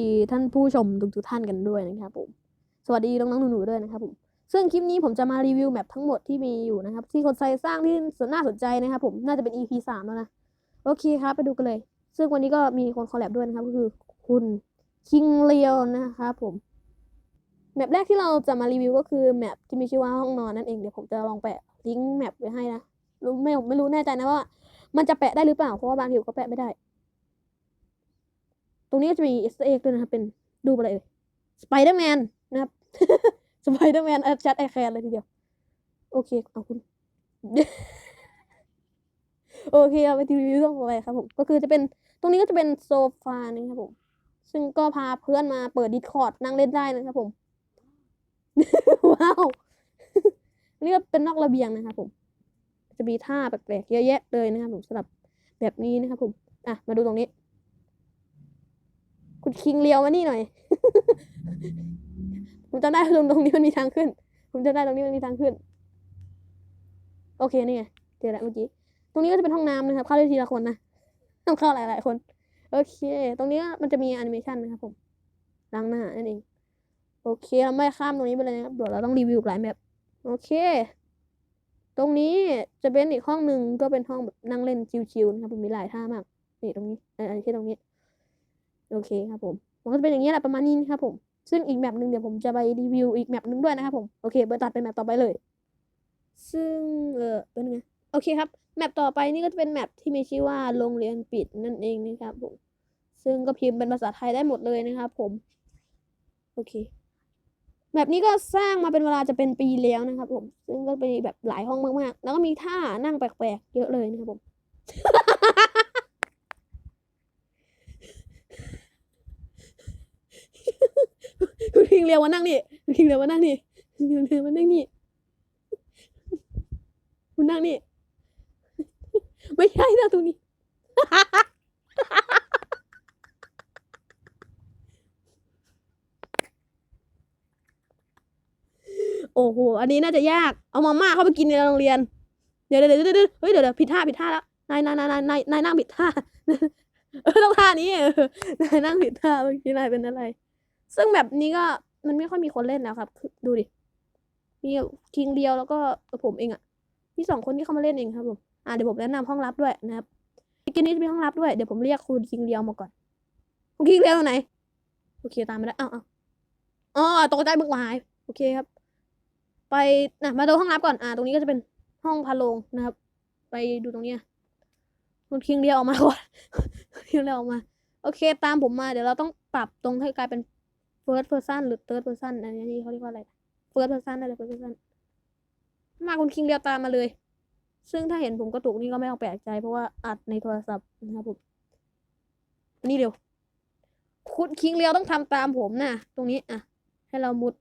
ดีท่านผู้ชมทุกท่านกันด้วยนะครับผม สวัสดีน้องๆหนูๆด้วยนะครับผม ซึ่งคลิปนี้ผมจะมารีวิวแมปทั้งหมดที่มีอยู่นะครับ ที่คนไซสร้างที่น่าสนใจนะครับผม น่าจะเป็น EP สามแล้วนะ โอเคครับ ไปดูกันเลย ซึ่งวันนี้ก็มีคนคอลแลบด้วยนะครับ ก็คือคุณคิงเลียวนะครับผม แมปแรกที่เราจะมารีวิวก็คือแมปที่มีชื่อว่าห้องนอนนั่นเอง เดี๋ยวผมจะลองแปะลิงก์แมปไว้ให้นะ รู้ไม่ไม่รู้แน่ใจนะว่า มันจะแปะได้หรือเปล่า เพราะว่าบางทีก็แปะไม่ได้ รงนี้ก็จะมี e อ s เ r ด้วยนะครับเป็นดูไปเลยสไปเดอร์แมนนะครับสไปเดอร์แมนชัดไอแคนเลยทีเดียว โอเคเอาคุณ โอเคเอาไปทีรีวิวต่อไปครับผม ก็คือจะเป็นตรงนี้ก็จะเป็นโซฟานะครับผม ซึ่งก็พาเพื่อนมาเปิดดิสคอร์ดนั่งเล่นได้นะครับผม ว้าวนี่ก็เป็นนอกระเบียงนะครับผม จะมีท่าแปลกๆเยอะแยะเลยนะครับผมสำหรับแบบนี้นะครับผม อะ มาดูตรงนี้ คุณคิงเลียวมานี่หน่อย ผมจำได้ตรงตรงนี้มันมีทางขึ้น ผมจำได้ตรงนี้มันมีทางขึ้น โอเคนี่ไงเจอแล้วเมื่อกี้ ตรงนี้ก็จะเป็นห้องน้ำนะครับ เข้าได้ทีละคนนะต้องเข้าหลาย ๆ คน โอเค ตรงนี้มันจะมีแอนิเมชันนะครับผมล้างหน้านั่นเอง โอเคเราไม่ข้ามตรงนี้ไปเลยนะครับเดี๋ยวเราต้องรีวิวหลายแมปโอเค ตรงนี้จะเป็นอีกห้องหนึ่งก็เป็นห้องแบบนั่งเล่นชิวๆนะครับผมมีหลายท่ามาก นี่ตรงนี้อันนี้ตรงนี้ โอเคครับผมมันก็จะเป็นอย่างนี้แหละประมาณนี้นะครับผมซึ่งอีกแมปหนึ่งเดี๋ยวผมจะไปรีวิวอีกแมปหนึ่งด้วยนะครับผมโอเคเบอร์ตัดเป็นแมปต่อไปเลย ซึ่งเออเป็นไงโอเคครับแมปต่อไปนี่ก็จะเป็นแมปที่มีชื่อว่าโรงเรียนปิดนั่นเองนะครับผมซึ่งก็พิมพ์เป็นภาษาไทยได้หมดเลยนะครับผมโอเคแมปนี้ก็สร้างมาเป็นเวลาจะเป็นปีแล้วนะครับ ผม ซึ่งก็เป็นแบบหลายห้องมากๆ แล้วก็มีท่านั่งแปลกๆ เยอะเลยนะครับผม คุณพิ งเรียวมานั่งนี่คิงเรียวมานั่งนี่คิงเรียวมานั่งนี่คุณนั่งนี่ไม่ใช่นะตรงนี้ โอ้โห อันนี้น่าจะยาก เอามาม่าเข้าไปกินในโรงเรียนเดี๋ยวเดี๋ยวเดี๋ยวเดี๋ยวเฮ้ยเดี๋ยวเดี๋ยวผิดท่าผิดท่าแล้ว นายนายนายนายนายนายนั่งผิดท่า เออต้องท่านี้นายนั่งผิดท่าเมื่อกี้นายเป็นอะไร ซึ่งแบบนี้ก็ มันไม่ค่อยมีคนเล่นแล้วครับ ดูดิ มีคิงเดียวแล้วก็ผมเองอะมีสองคนที่เข้ามาเล่นเองครับผม อ่าเดี๋ยวผมแนะนำห้องลับด้วยนะครับเกมนี้จะมีห้องลับด้วย เดี๋ยวผมเรียกคุณคิงเดียวมาก่อน คุณคิงเดียวไหน โอเคตามมาได้อ้าวอ้าวอ๋อตกใจบึกหาย โอเคครับ ไปนะมาดูห้องลับก่อน อ่า ตรงนี้ก็จะเป็นห้องพาโลงนะครับ ไปดูตรงเนี้ยคุณคิงเดียวออกมาก่อนคิงเดียวออกมา โอเค ตามผมมา เดี๋ยวเราต้องปรับตรงให้กลายเป็น first person หรือ third person อันนี้เขาเรียกว่าอะไร first person ได้เลย first person มาคุณคิงเดียวตามมาเลย ซึ่งถ้าเห็นผมกระตุกนี่ก็ไม่ต้องแปลกใจ เพราะว่าอัดในโทรศัพท์นะครับผมนนี้เร็ว คุณคิงเรียวต้องทำตามผมนะตรงนี้อะ ให้เรามุด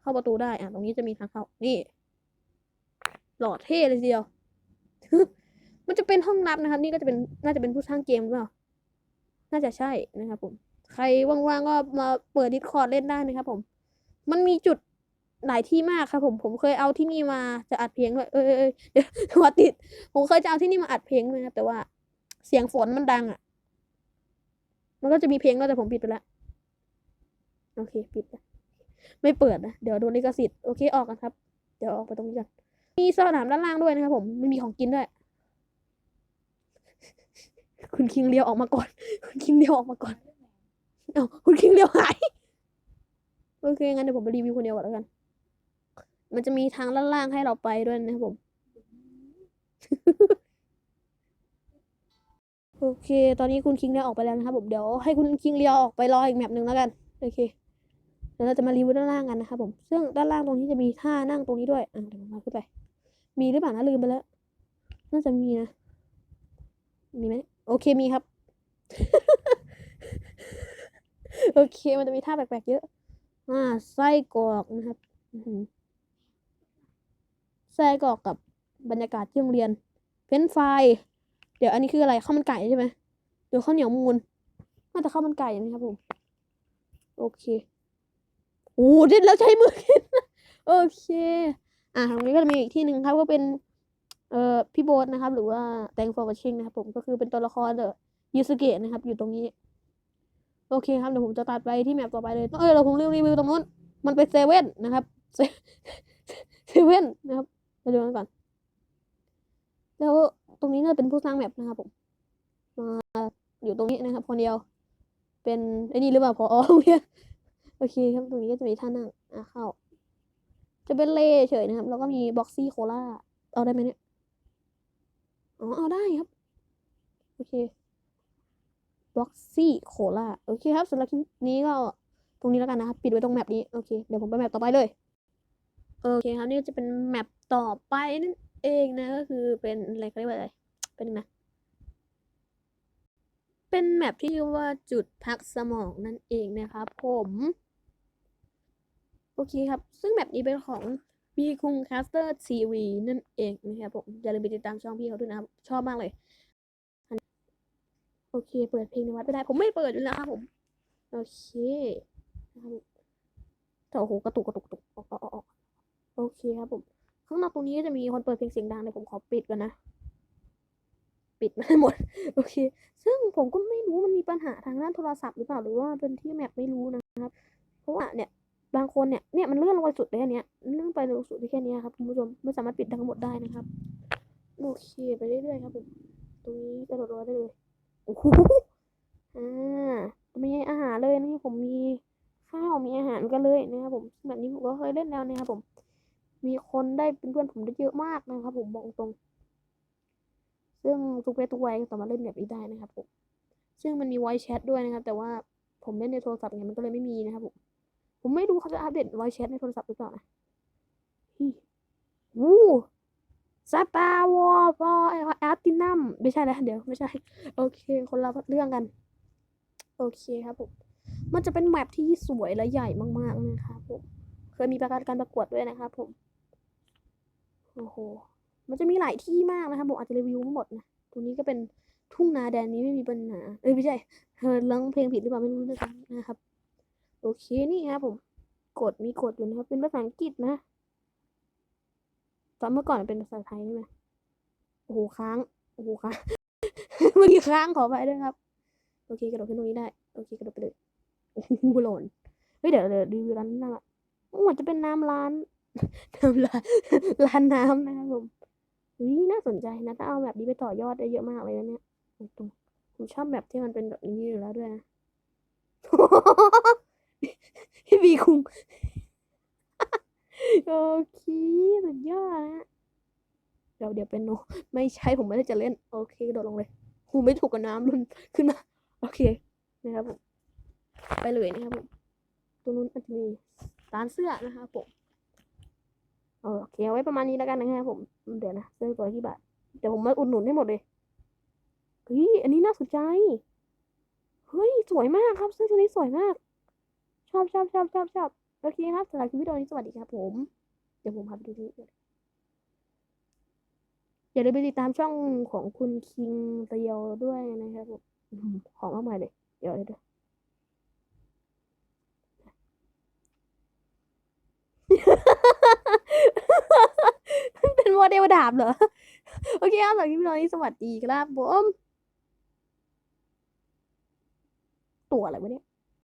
เข้าประตูได้อะ ตรงนี้จะมีทางเข้า นี่ หล่อเท่เลยเดียว มันจะเป็นห้องลับนะครับ นี่ก็จะเป็นน่าจะเป็นผู้สร้างเกมหรือเปล่า น่าจะใช่นะครับผม ใครว่างๆก็มาเปิดดิสคอร์ดเล่นได้นะครับผม มันมีจุดหลายที่มากครับผมผมเคยเอาที่นี่มาจะอัดเพลงด้วยเอ้ยเอ้ยเอยเดี๋ยวหัวติด ผมเคยจะเอาที่นี่มาอัดเพลงด้วยนะครับแต่ว่าเสียงฝนมันดังอะ มันก็จะมีเพลงแล้วแต่ผมปิดไปแล้วโอเคปิดไม่เปิดนะเดี๋ยวโดนลิขสิทธิ์โอเคออกกันครับ เดี๋ยวออกไปตรงนี้กันมีสนามด้านล่างด้วยนะครับผมมันมีของกินด้วย คุณคิงเลียวออกมาก่อน คุณคิงเลียวออกมาก่อน เอ้าคุณคิงเลียวหาย โอเคงั้นเดี๋ยวผมไปรีวิวคนเดียวก่อนแล้วกัน มันจะมีทางด้านล่างให้เราไปด้วยนะครับผม โอเค ตอนนี้คุณคิงเลียวออกไปแล้วนะครับผม เดี๋ยวให้คุณคิงเลียวออกไปรออีกแมปหนึ่งแล้วกัน โอเค เดี๋ยวเราจะมารีวิวด้านล่างกันนะครับผม ซึ่งด้านล่างตรงนี้จะมีท่านั่งตรงนี้ด้วย อะเดี๋ยวผมพาขึ้นไป มีหรือเปล่านะลืมไปแล้ว น่าจะมีนะ มีไหม โอเคมีครับ โอเค มันจะมีท่าแปลกๆเยอะ อ่า ไส้กรอกนะครับไส้กรอกกับบรรยากาศที่โรงเรียนเฟนช์ฟรายเดี๋ยวอันนี้คืออะไรข้าวมันไก่ใช่ไหมเดี๋ยวข้าวเหนียวมูนน่าจะข้าวมันไก่นะครับผม โอเค โอ้เด็ดแล้วใช้มือกิน โอเค อ่าตรงนี้ก็จะมีอีกที่หนึ่งครับ ก็เป็น เอ่อ พี่โบ๊ทนะครับ หรือว่า thank for watching นะครับผม ก็คือเป็นตัวละครเดอะยูสเกะนะครับ อยู่ตรงนี้ โอเคครับเดี๋ยวผมจะตัดไปที่แมปต่อไปเลยเออเราคงเรื่องรีวิวตรงนู้น มันเป็นเซเว่นนะครับเซเซเว่นนะครับไปดูกันก่อน แล้วตรงนี้น่าจะเป็นผู้สร้างแมปนะครับผมมาอยู่ตรงนี้นะครับ คนเดียว เป็นไอ้นี่หรือเปล่าพอโรงเรียนโอเคครับตรงนี้ก็จะมีท่านั่งอะเข้า จะเป็นเล่เฉยนะครับ แล้วก็มีบ็อกซี่โคล่าเอาได้ไหมเนี่ยอ๋อเอาได้ครับ โอเค บ็อกซี่โคล่าโอเคครับสำหรับคลิปนี้ก็ตรงนี้แล้วกันนะครับ ปิดไว้ตรงแมปนี้ โอเค เดี๋ยวผมไปแมปต่อไปเลย โอเคครับ นี่ก็จะเป็นแมปต่อไปนั่นเองนะ ก็คือเป็นอะไรเขาเรียกว่าอะไร เป็นนะ เป็นแมปที่ชื่อว่าจุดพักสมองนั่นเองนะครับผม โอเคครับ ซึ่งแมปนี้เป็นของ b ีคุงคาสเตอร์ทีวีนั่นเองนะครับผม อย่าลืมไปติดตามช่องพี่เขาด้วยนะครับ ชอบมากเลย โอเค เปิดเพลงในวัดไม่ได้ ผมไม่เปิดอยู่แล้วครับผม โอเคนะครับแต่โอ้โหกระตุกกระตุกกระตุกออกออกออกโอเคครับผม ข้างนอกตรงนี้ก็จะมีคนเปิดเพลงเสียงดังเดี๋ยผมขอปิดก่อนนะ ปิดไม่หมด โอเค ซึ่งผมก็ไม่รู้มันมีปัญหาทางด้านโทรศัพท์หรือเปล่าหรือว่าเป็นที่แมปไม่รู้นะครับ เพราะว่าเนี่ยบางคนเนี่ย เนี่ยมันเลื่อนลงไปสุดได้แค่เนี้ยเลื่อนไปลงสุดแค่เนี้ยครับคุณผู้ชมไม่สามารถปิดทั้งหมดได้นะครับ โอเค ไปเรื่อยๆครับผม ตรงนี้กระโดดลงได้เลย โอ้โหอ่ามีอาหารเลยนี่ผมมีข้าวมีอาหารกันเลยนะครับผมแบบนี้ผมก็เคยเล่นแล้วนะครับผม มีคนได้เป็นเพื่อนผมได้เยอะมากนะครับ ผมบอกตรง ซึ่งทุกเพศทุกวัยสามารถเล่นแบบนี้ได้นะครับผมซึ่งมันมี voice chat ด้วยนะครับ แต่ว่าผมเล่นในโทรศัพท์ไงมันก็เลยไม่มีนะครับผมผมไม่รู้เขาจะอัปเดต voice chat ในโทรศัพท์หรือเปล่านะฮิวู้ สตาวอฟอร์อาร์ตินัมไม่ใช่แล้วเดี๋ยวไม่ใช่ โอเค คนละเรื่องกัน โอเคครับผม มันจะเป็นแมปที่สวยและใหญ่มากๆนะครับผม เคยมีประกาศการประกวดด้วยนะครับผม โอ้โห มันจะมีหลายที่มากนะครับผมอาจจะรีวิวไม่หมดนะ ตรงนี้ก็เป็นทุ่งนาแดนนี้ไม่มีปัญหา เอ้ยไม่ใช่เธอร้องเพลงผิดหรือเปล่าไม่รู้นะครับนะครับโอเคนี่ครับผม กดมีกดอยู่นะครับ เป็นภาษาอังกฤษนะ ตอนเมื่อก่อนเป็นภาษาไทยใช่ไหมโอ้โหค้าง โอ้โหค้างเมื่อกี้ค้างขอไปด้วยครับ โอเคกระโดดขึ้นตรงนี้ได้ โอเคกระโดดไปเลย โอ้โหหล่น เฮ้ยเดี๋ยวเดี๋ยวดูร้านน้ำอะเหมือนจะเป็นน้ำร้าน น้ำร้านร้านน้ำนะครับผมเฮ้ยน่าสนใจนะถ้าเอาแบบนี้ไปต่อยอดได้เยอะมากเลยนะเนี่ยตรงผมชอบแบบที่มันเป็นแบบนี้อยู่แล้วด้วยนะพี่บีคุง โอเคสุดยอดนะเดี๋ยวเดี๋ยวเป็นโนไม่ใช่ผมไม่ได้จะเล่น โอเคโดดลงเลยหูไม่ถูกกับน้ำรุนขึ้นมา โอเคนะครับผมไปเลยนะครับผมตรงนู้นอาจจะมีร้านเสื้อนะครับผมโอเคเอาไว้ประมาณนี้แล้วกันนะครับผมเดี๋ยวนะเสื้อตัวที่บาทเดี๋ยวผมมาอุดหนุนให้หมดเลยเฮ้ยอันนี้น่าสนใจเฮ้ยสวยมากครับเสื้อตัวนี้สวยมาก ชอบชอบชอบชอบชอบ โอเคครับสำหรับคลิปวิดีโอนี้สวัสดีครับผม เดี๋ยวผมพาไปดูที่อย่าลืมไปติดตามช่องของคุณคิงเตียวด้วยนะครับผมของมากมายเลย เดี๋ยวเดี๋ยวเดี๋ยวเป็นโมเดลดาบเหรอ โอเคครับสำหรับคลิปวิดีโอนี้สวัสดีครับผม ตัวอะไรวะเนี่ย